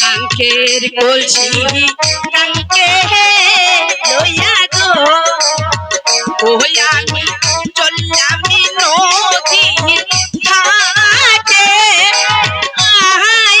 কাঙ্কের কলসি কাঙ্কে লইয়া গো। ওই আমি চললাম নদীর ঘাটে। I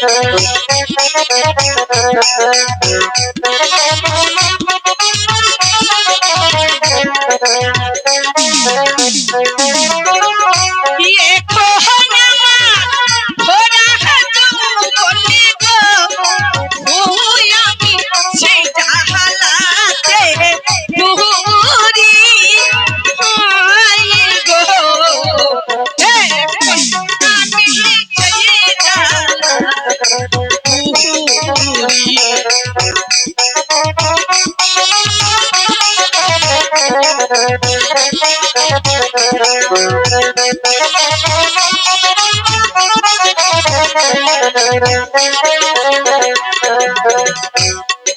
Thank you.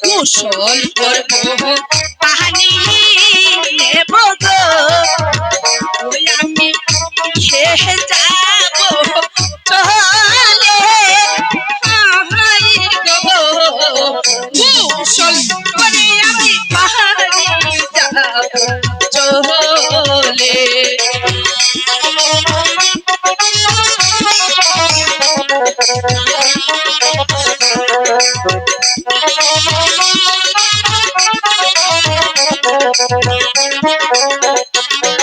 কুশল করব পানি নেব গো আমি খেয়ে যাব। চলে কুশল করে আমি পাহাড়ি যাব। পানি